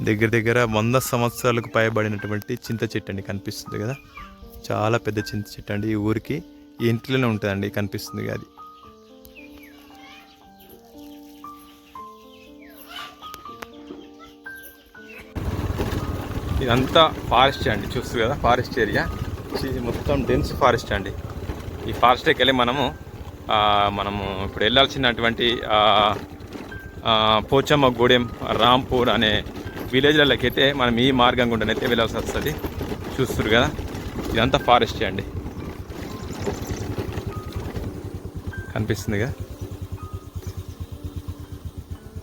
దగ్గర దగ్గర వంద సంవత్సరాలకు పైబడినటువంటి చింత చెట్టు అండి కనిపిస్తుంది కదా. చాలా పెద్ద చింత చెట్టు అండి ఈ ఊరికి. ఈ ఇంట్లోనే ఉంటుందండి కనిపిస్తుంది అది. ఇదంతా ఫారెస్ట్ అండి చూస్తుంది కదా ఫారెస్ట్ ఏరియా. మొత్తం డెన్స్ ఫారెస్ట్ అండి. ఈ ఫారెస్ట్కి వెళ్ళి మనము మనము ఇప్పుడు వెళ్ళాల్సినటువంటి పోచమ్మ గూడెం రాంపూర్ అనే విలేజ్లలోకి అయితే మనం ఈ మార్గం గుండానైతే వెళ్ళాల్సి వస్తుంది. చూస్తారు కదా? ఇదంతా ఫారెస్ట్ అండి. కనిపిస్తుందిగా?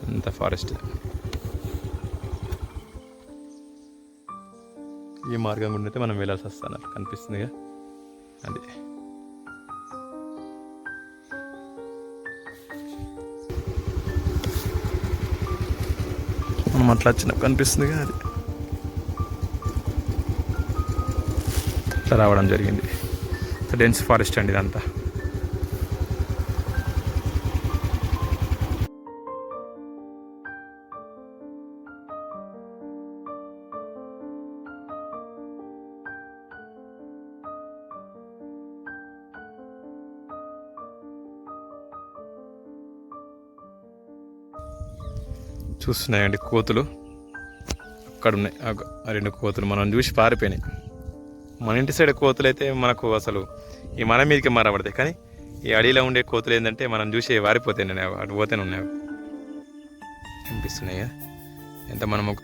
అంత ఫారెస్ట్. ఈ మార్గం గుండా అయితే మనం వెళ్ళాల్సి వస్తున్నారు కనిపిస్తుందిగా? అది. మనం అట్లా వచ్చిన కనిపిస్తుందిగా అది. అట్లా రావడం జరిగింది. డెన్స్ ఫారెస్ట్ అండి ఇదంతా. చూస్తున్నాయండి కోతులు. అక్కడ ఉన్నాయి ఆ రెండు కోతులు మనం చూసి పారిపోయినాయి. మన ఇంటి సైడ్ కోతులు అయితే మనకు అసలు ఈ మన మీదకి మారబడతాయి. కానీ ఈ అడవిలో ఉండే కోతులు ఏంటంటే మనం చూసి వారిపోతాయి నేను అటు పోతేనే ఉన్నాయి. అవి. కనిపిస్తున్నాయి కదా ఎంత మనం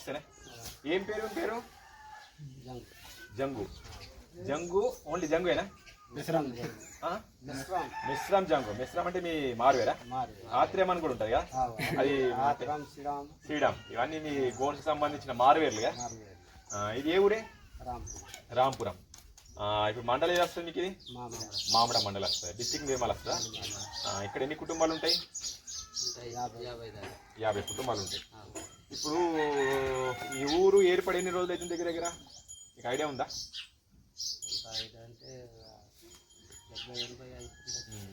నమస్తేనే ఏం పేరు పేరు? జంగు. జంగు ఓన్లీ జంగుయేనా? ఆ? మిశ్రామ్. జంగు. మిశ్రామ్ అంటే మీ మారువేరా? ఆత్రేయం అని కూడా ఉంటుంది కదా? అది శ్రీరామ్. ఇవన్నీ మీ గోన్కి సంబంధించిన మారువేర్లుగా ఇది ఏ ఊరే? రాంపురం. ఇప్పుడు మండలం ఏది వస్తుంది మీకు ఇది? మామిడ మండలం. వస్తుంది. డిస్టిక్ నిర్మల్ వస్తుందా? ఇక్కడ ఎన్ని కుటుంబాలు ఉంటాయి? యాభై. కుటుంబాలు ఉంటాయి. ఇప్పుడు ఈ ఊరు ఏర్పడి ఎన్ని రోజులు అవుతుంది దగ్గర దగ్గర? మీకు ఐడియా ఉందా?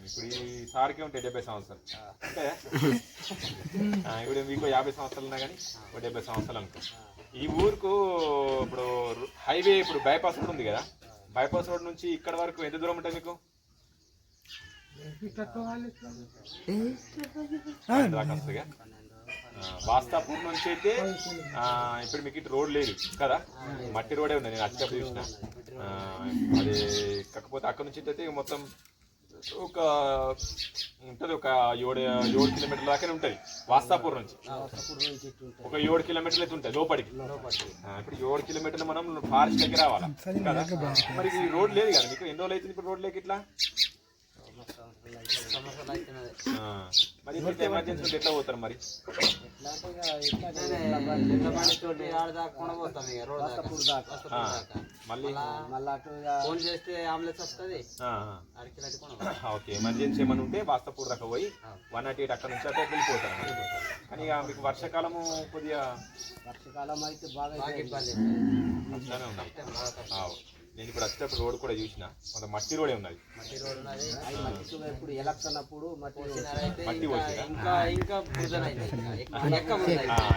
ఇప్పుడు ఈ సార్కే ఉంటాయి డెబ్బై సంవత్సరాలు. అంటే ఇప్పుడు మీకు యాభై సంవత్సరాలు ఉన్నా కానీ ఒక డెబ్బై సంవత్సరాలు అనుకో. ఈ ఊరుకు ఇప్పుడు హైవే ఇప్పుడు బైపాస్ రోడ్ ఉంది కదా? బైపాస్ రోడ్ నుంచి ఇక్కడ వరకు ఎంత దూరం ఉంటుంది మీకు? దాకా వస్తుందిగా? వాస్తాపూర్ నుంచి అయితే ఇప్పుడు మీకు ఇటు రోడ్ లేదు కదా? మట్టి రోడే ఉంది నేను వచ్చేటప్పుడు చూసిన. అది కాకపోతే అక్కడ నుంచి అయితే మొత్తం ఒక ఉంటుంది ఒక ఏడు ఏడు కిలోమీటర్ల దాకా ఉంటుంది వాస్తాపూర్ నుంచి. ఒక ఏడు కిలోమీటర్లు అయితే ఉంటుంది లోపలికి. ఇప్పుడు ఏడు కిలోమీటర్లు మనం ఫారెస్ట్ దగ్గర రావాలా కదా? మరి ఈ రోడ్ లేదు కదా మీకు ఎన్ని రోజులు అవుతుంది ఇప్పుడు రోడ్ లేక ఇట్లా? మరి ఇప్పుడు ఎమర్జెన్సీ ఉంటే ఎట్లా పోతారు మరి ఆ, మళ్ళీ ఫోన్ చేస్తే అంబులెన్స్ వస్తుంది ఆ, ఆ. అడికి ఓకే ఎమర్జెన్సీ ఏమైనా ఉంటే వాస్తపూర్ దాకా పోయి వన్ నాట్ ఎయిట్ అక్కడ నుంచి అటే వెళ్ళిపోతారు కానీ ఇక మీకు వర్షాకాలము కొద్దిగా వర్షాకాలం అయితే బాగా ఇబ్బంది ఉన్నాయి నేను ఇప్పుడు వచ్చేటప్పుడు రోడ్ కూడా చూసిన. కొంత మట్టి రోడే ఉన్నది. మట్టి రోడ్ ఉన్నది. అది మట్టి ఇప్పుడు ఎలక్షన్ అప్పుడు మట్టి? ఇంకా ఇంకా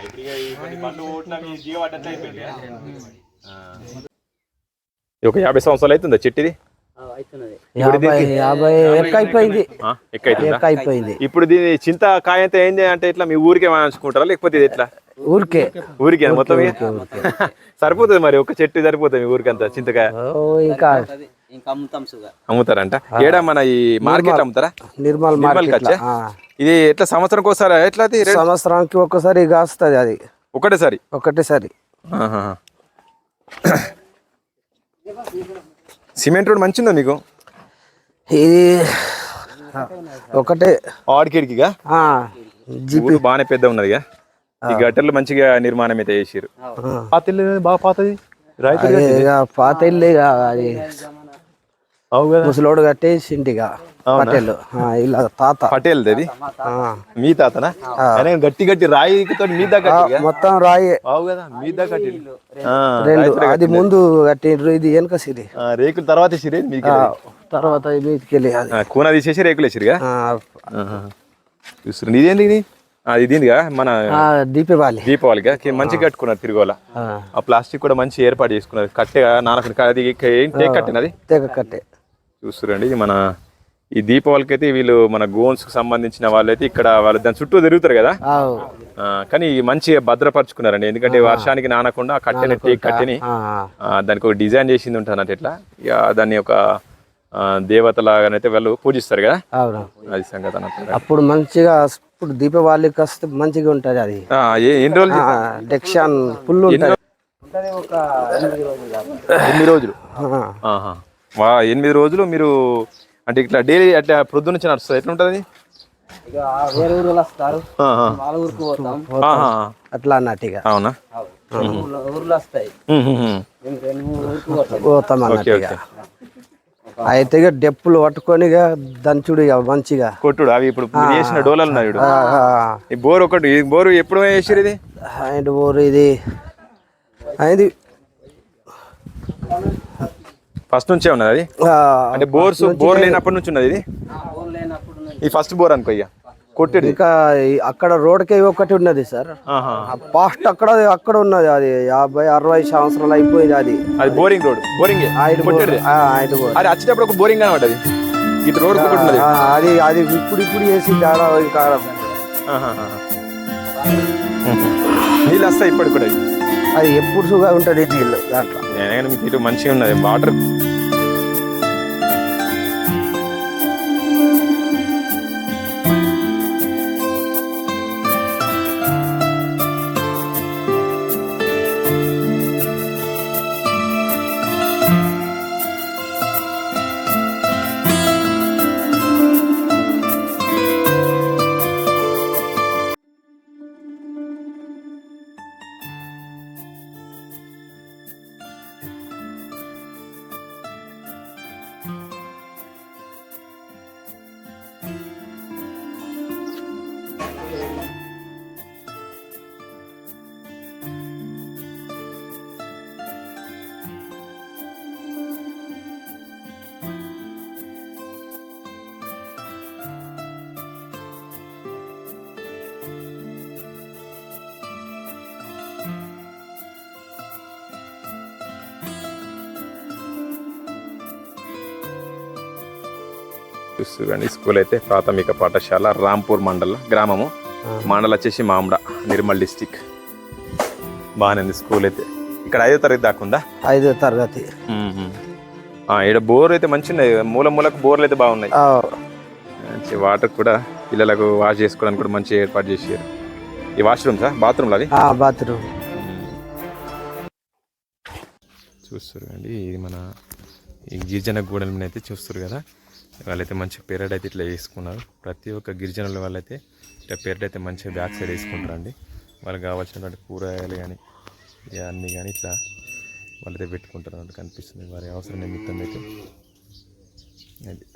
ఇప్పుడు ఈ బండ్లు ఓట్ల మీ అయిపోయింది. ఒక యాభై సంవత్సరాలు అవుతుందా చెట్టుది? ఇప్పుడు దీని చింత కాయ అయితే ఏంది అంటే ఇట్లా మీ ఊరికే ఉంచుకుంటారా లేకపోతే ఇది ఎట్లా? ఊరికే. ఊరికే. మొత్తం? సరిపోతుంది మరి ఒక చెట్టు సరిపోతుంది మీ ఊరికి అంతా చింతకాయ? ఓ, ఇంకా. అమ్ముతారంట? ఏడా మన ఈ మార్కెట్ అమ్ముతారా? నిర్మల్ మార్కెట్ ఇది ఎట్లా సంవత్సరం ఒకసారి ఎట్లా? సంవత్సరానికి ఒక్కసారి కాస్తుంది అది. ఒకటేసారి? ఒకటేసారి. సిమెంట్ రోడ్ మంచిదా మీకు? ఇది ఒకటే. ఆడికిడికిగా? ఆ, జీపీ ఊరు బాగానే పెద్ద ఉన్నదిగా? ఈ గట్టర్లు మంచిగా నిర్మాణం అయితే చేసారు పాత ఇల్లు బాగా పాతది? రైతు అదే ఇక పాత ఇల్లు ఇక అది అవు కదా. ముసలోడు కట్టేసిండి ఇక అవునా? పటేల్. ఆ, ఇలా తాత. పటేల్ అది? ఆ, మీ తాతనా? గట్టి గట్టి రాయితో మీ కట్టిరుగా? మొత్తం రాయి. అవు కదా మీ. ఆ, రెండు అది ముందు కట్టిండ్రు ఇది వెనక సిరి. ఆ, రేకులు తర్వాత వేసిరు మీకు ఆ, తర్వాత మీదకి వెళ్ళి అది. కూన తీసేసి రేకులు వేసిరుగా ఆ, చూస్తున్నారు ఇదేంది ఇది? ఆ, ఇదేందిగా? మన దీపావళి. దీపావళిగా? మంచిగా కట్టుకున్నారు తిరుగోల. ఆ, ప్లాస్టిక్ కూడా మంచి ఏర్పాటు చేసుకున్నారు. కట్టె నానకు అది ఏం టేక్ కట్టినది కట్టే. చూస్తురండి ఇది మన ఈ దీపావళికి అయితే వీళ్ళు మన గోన్స్కు సంబంధించిన వాళ్ళైతే ఇక్కడ వాళ్ళు దాని చుట్టూ తిరుగుతారు కదా? కానీ మంచిగా భద్రపరుచుకున్నారండి. ఎందుకంటే వర్షానికి నానకుండా కట్టెని టేక్ కట్టెని దానికి ఒక డిజైన్ చేసింది ఉంటుంది అన్నట్టు ఇట్లా ఇక దాన్ని ఒక దేవతలాగానైతే వాళ్ళు పూజిస్తారు కదా? అవును. అది సంగతి అన్నట్టు అప్పుడు మంచిగా ఇప్పుడు దీపావళికి వస్తే మంచిగా ఉంటది అది. ఎన్ని రోజులు? ఆ, డెక్షాన్ ఫుల్ ఉంటది. ఉంటది ఒక ఎనిమిది రోజులు. వా ఎనిమిది రోజులు మీరు అంటే ఇట్లా డైలీ అట్లా ప్రొద్దు నుంచి నడుస్తుంది ఎట్లా ఉంటుంది ఇక ఆ వేరే ఊరు వస్తారు. వాళ్ళ ఊరికి పోతాం. అట్లా అన్నట్టు ఇక. అవునా? ఊర్లో ఊర్లో వస్తాయి. పోతాం. అన్నట్టు. అయితే ఇక డెప్పులు పట్టుకొని ఇక దంచుడు ఇక మంచిగా. కొట్టుడు అవి ఇప్పుడు చేసిన డోలాలు ఈ బోర్ ఒకటి ఈ బోరు ఎప్పుడు వేసారు ఇది? అండ్ ఊరు ఇది. అది ఫస్ట్ నుంచే ఉన్నది అది అంటే బోర్స్ బోర్ లేనప్పటి నుంచి ఉన్నది ఇది? ఈ ఫస్ట్ బోర్ అనుకో ఇక. కొట్టేది ఇంకా అక్కడ రోడ్కే ఒకటి ఉన్నది సార్. పాస్ట్ అక్కడ అక్కడ ఉన్నది అది. యాభై అరవై సంవత్సరాలు అయిపోయింది అది. అది బోరింగ్ రోడ్. బోరింగ్. అది వచ్చేటప్పుడు ఒక బోరింగ్ అనమాట ఇటు రోడ్ అది. అది ఇప్పుడు ఇప్పుడు చేసి ఇంకా. నీళ్ళు వస్తాయి ఇప్పటికి కూడా. అది ఎప్పుడు సుగా ఉంటుంది నీళ్ళు దాంట్లో. నేను మీకు ఇటు మంచిగా ఉన్నది. వాటర్ చూస్తురండి స్కూల్ అయితే ప్రాథమిక పాఠశాల రాంపూర్ మండల గ్రామము. మండలం వచ్చేసి మామిడ నిర్మల్ డిస్టిక్. బాగానే ఉంది స్కూల్ అయితే. ఇక్కడ ఐదో తరగతి దాకా ఉందా? ఐదో తరగతి. ఇక్కడ బోర్ అయితే మంచి ఉన్నాయి మూల మూలకు బోర్లు అయితే బాగున్నాయి. మంచి వాటర్ కూడా పిల్లలకు వాష్ చేసుకోవడానికి కూడా మంచి ఏర్పాటు చేసారు ఈ వాష్రూమ్సా బాత్రూమ్లు అది? బాత్రూమ్. చూస్తారు అండి ఇది మన ఈ గిరిజన గూడెలను అయితే చూస్తారు కదా. వాళ్ళైతే మంచి పెరడ్ అయితే ఇట్లా వేసుకున్నారు. ప్రతి ఒక్క గిరిజనుల వాళ్ళైతే ఇట్లా పెరడ్ అయితే మంచిగా బ్యాక్ సైడ్ వేసుకుంటారు అండి వాళ్ళకి కావాల్సినటువంటి కూరగాయలు కానీ అన్నీ కానీ ఇట్లా వాళ్ళైతే పెట్టుకుంటారు అన్నట్టు కనిపిస్తుంది. వారి అవసరం నిమిత్తం అయితే. అది.